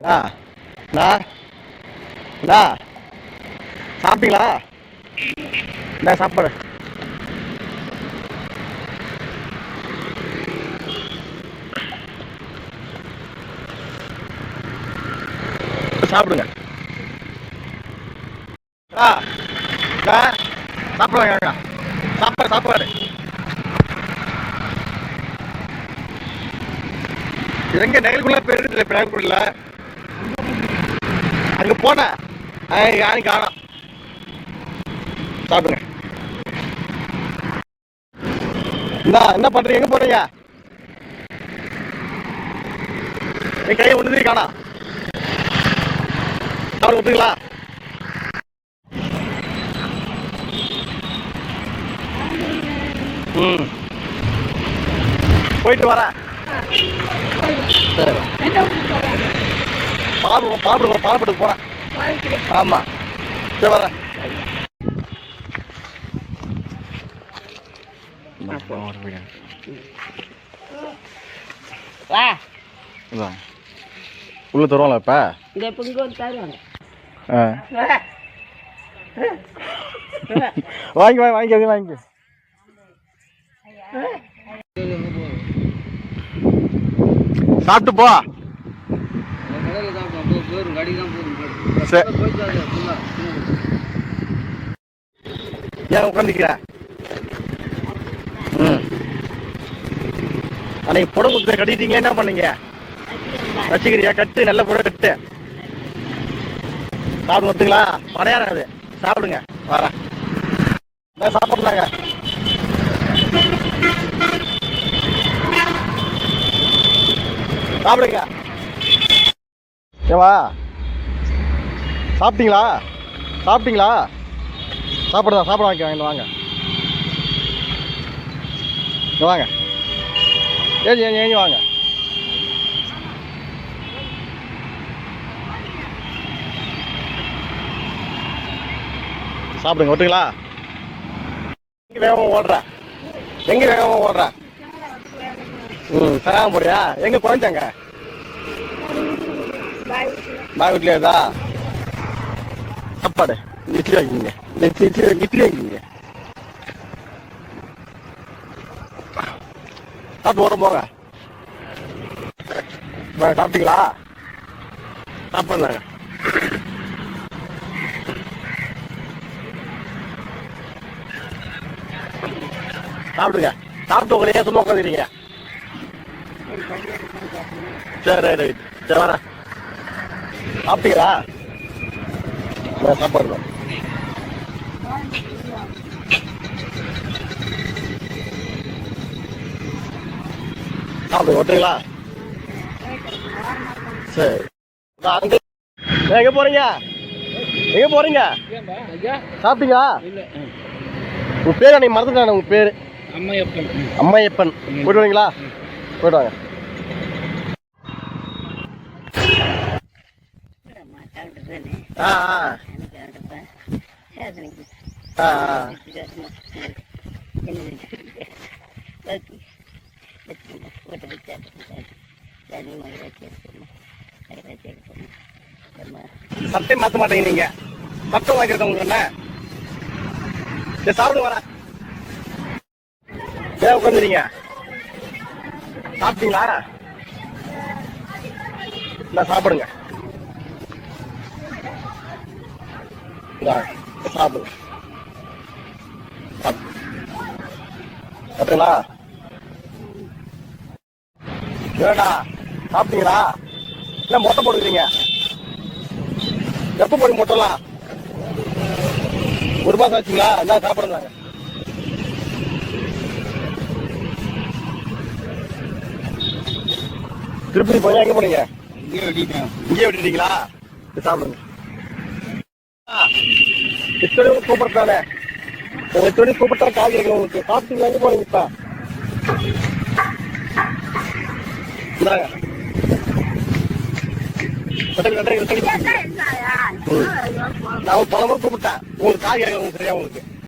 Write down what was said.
அண்ணா சாப்பிட்டீங்களா? என்ன சாப்பாடு. சாப்பிடுங்க. சாப்பிடுவாங்க சாப்பாடு சாப்பாடு. எங்க நகருக்குள்ள போயிருக்கு நகருக்குள்ள அங்க போனேன் யாரும் காணோம். சாப்பிடுங்க. என்ன என்ன பண்றீங்க? எங்க போறீங்க? என் கையை ஒன்று காணோம். சாப்பிட விட்டுங்களா ம். போயிட்டு வரேன். சரி. பால் பால் பால்பட்டு போறேன். ஆமா. சரி வரேன் வா. உள்ள தருவாங்களா இப்ப? இந்த வந்து தருவாங்க. ஆ. வாங்கி வாங்கி வாங்கி வாங்கி. சாப்பிட்டு போ. சரி ஏன் உட்காந்துக்கிற ம். அன்னைக்கு புடவை குத்த கட்டிட்டீங்க என்ன பண்ணீங்க? வச்சுக்கிறியா? கட்டு நல்ல புடவை கட்டு. சாப்பிட ஒத்துங்களா படையாரம் அது. சாப்பிடுங்க. வரேன் சாப்பிடலாங்க? சாப்பிடுங்க. ஏவா சாப்பிட்டீங்களா? சாப்பிட்டீங்களா? சாப்பிடுதா சாப்பிட வாங்க வாங்க. இங்க வாங்க. ஏஞ்சி ஏஞ்சி ஏஞ்சி வாங்க. சாப்பிடுங்க ஒட்டுங்களா? எங்க வேகமா ஓடுற? எங்க வேகமா ஓடுற? ம் சராம போறியா? எங்க குறைஞ்சாங்க? பாய். இதா சாப்பாடு இட்லி வாங்கிங்க இட்லி இட்லி இட்லி வாங்கிங்க சாப்பிட்டு போகிறோம் போங்க சாப்பிட்டீங்களா சாப்பிடுங்க சாப்பிடுங்க சாப்பிட்டு உங்களே சும்மா உட்காந்துறீங்க சரி ரைட் ரைட் சரி வரேன் சாப்பிட்டீங்களா நான் சாப்பாடு தான். சாப்பிடுங்க ஒட்டுங்களா சரி எங்க போறீங்க எங்க போறீங்க சாப்பிட்டீங்களா உங்க பேர் அன்னைக்கு மறந்துட்டானே உங்க பேர் அம்மையப்பன் அம்மையப்பன் போயிட்டு வரீங்களா போயிட்டு வாங்க ஆ ஆ ஆ ஆ சட்டை மாத்த மாட்டீங்க நீங்க. சத்தம் வாங்கிருக்க உங்களுக்கு சாப்பிடு வரேன் ஏன் உட்காந்துறீங்க சாப்பிட்டீங்களா? இல்லை சாப்பிடுங்க. சாப்பிடு. சாப்பிட்டீங்களா ஏடா சாப்பிட்டீங்களா? என்ன மொட்டை போடுவீங்க எப்போ போடுங்க மொட்டைலாம் ஒரு மாதம் ஆச்சுங்களா? என்ன சாப்பிடுங்க திருப்பதி போய் எங்க போனீங்க? இங்கே விட்டுட்டீங்களா? சாப்பிடுங்க. இத்தனை கூப்பிடுறானே உங்க இத்தனை கூப்பிட்டா கால் கேட்கல உங்களுக்கு. சாப்பிட்டீங்களா போறீங்க இப்ப. நான் பல முறை கூப்பிட்டேன். உங்களுக்கு கால் கேட்கல உங்களுக்கு சரியா உங்களுக்கு.